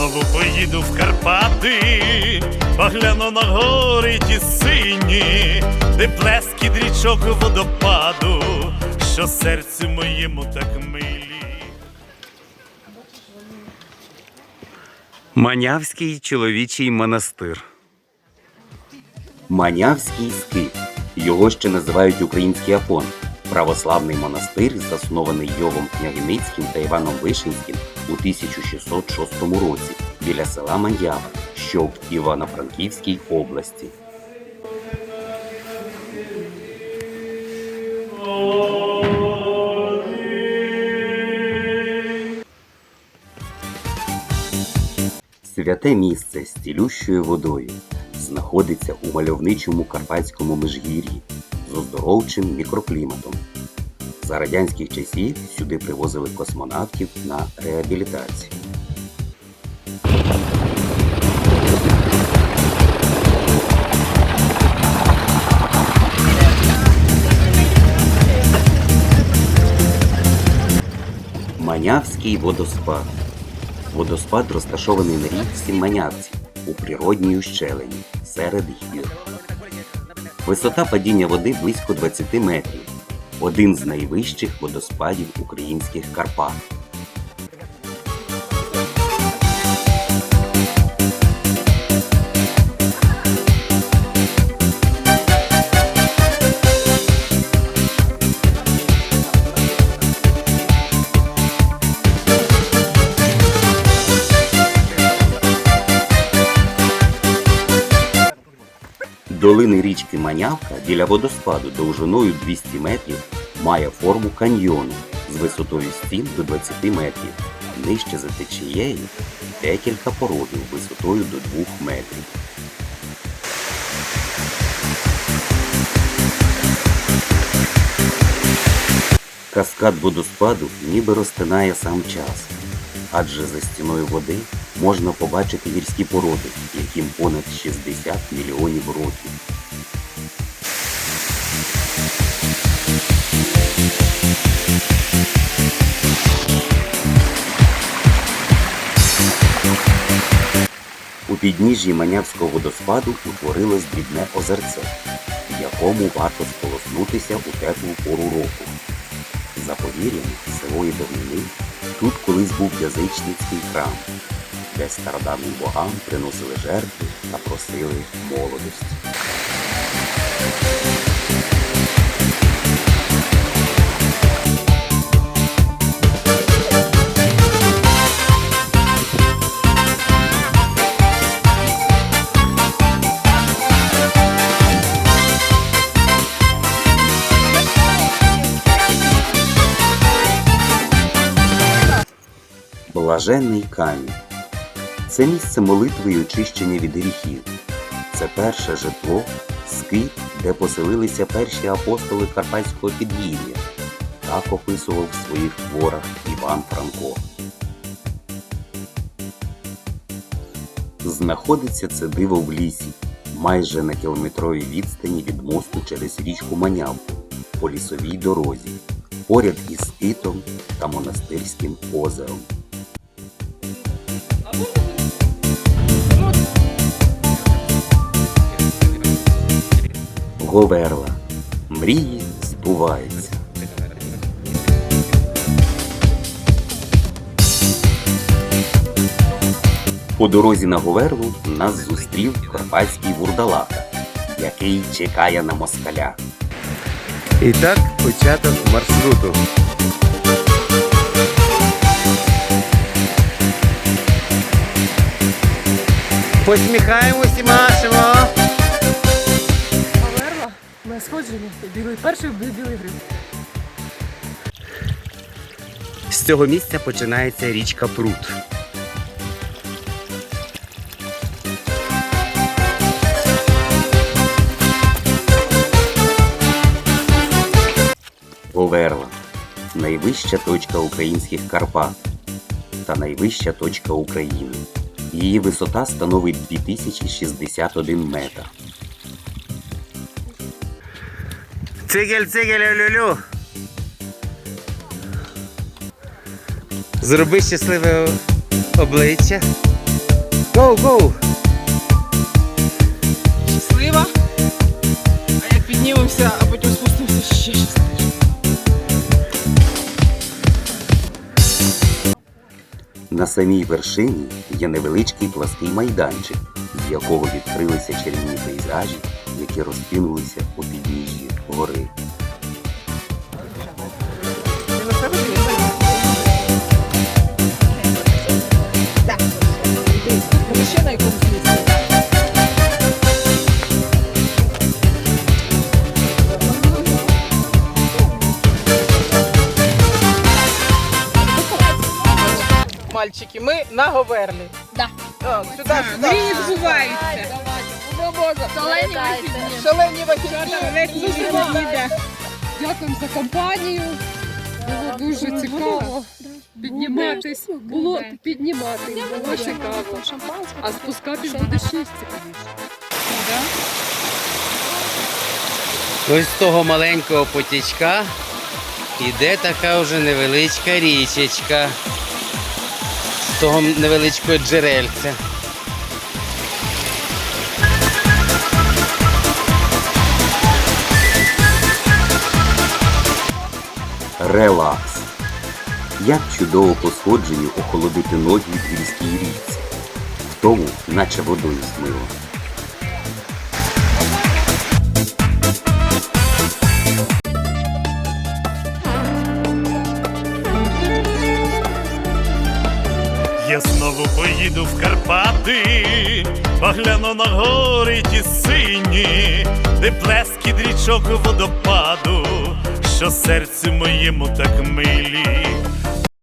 Знову поїду в Карпати, погляну на гори ті сині, де плескіт річок водопаду, що серцю моєму так милі. Манявський чоловічий монастир. Манявський скит. Його ще називають український Афон. Православний монастир, заснований Йовом Княгиницьким та Іваном Вишинським у 1606 році біля села Маньява, що в Івано-Франківській області. Святе місце з цілющою водою знаходиться у мальовничому карпатському межгір'ї з оздоровчим мікрокліматом. За радянських часів сюди привозили космонавтів на реабілітацію. Манявський водоспад. Водоспад розташований на річці Манявці у природній ущелині серед гір. Висота падіння води близько 20 метрів. Один з найвищих водоспадів українських Карпат. Долини річки Манявка біля водоспаду довжиною 200 метрів має форму каньйону з висотою стін до 20 метрів. а Нижче за течією декілька породів висотою до 2 метрів. Каскад водоспаду ніби розтинає сам час, адже за стіною води можна побачити гірські породи, яким понад 60 мільйонів років. У підніжжі Манявського водоспаду утворилось дрібне озерце, в якому варто сполоснутися у теплу пору року. За повір'ям сивої давнини тут колись був язичницький храм, де стародавнім богам приносили жертви та просили молодості. Блаженний камінь. Це місце молитви і очищення від гріхів. Це перше житло, скит, де поселилися перші апостоли Карпатського підгір'я. Так описував в своїх творах Іван Франко. Знаходиться це диво в лісі, майже на кілометровій відстані від мосту через річку Манявку по лісовій дорозі, поряд із скитом та монастирським озером. Говерла. Мрії збуваються. По дорозі на Говерлу нас зустрів карпатський вурдалака, який чекає на москаля. І так початок маршруту. Посміхаємось і машемо. Поверла сходження білий перший білий гриб. З цього місця починається річка Прут. Говерла найвища точка українських Карпат та найвища точка України. Її висота становить 2061 метр. Цигель, цигель, люлю. Зроби щасливе обличчя. Гоу, гоу! щаслива. А як піднімемося, а потім спустимося ще щасливіше. На самій вершині є невеличкий плаский майданчик, з якого відкрилися чарівні пейзажі, які розкинулися у підніжжі гори. Мальчики, ми на Говерлі. Да. О, сюди, сюди. Відбуваються. Шалені вихідні. Дякуємо за компанію. Було дуже цікаво підніматись. Було підніматись, було цікаво. А спускатись буде ще цікавіше. Ось з того маленького потічка іде така вже невеличка річечка. З того невеличкого джерельця. Релакс. Як чудово по сходженню охолодити ноги в гірській річці. В тому, наче водою смило. Я знову поїду в Карпати, погляну на гори ті сині, де плескіт річок водопаду, що серцю моєму так милі.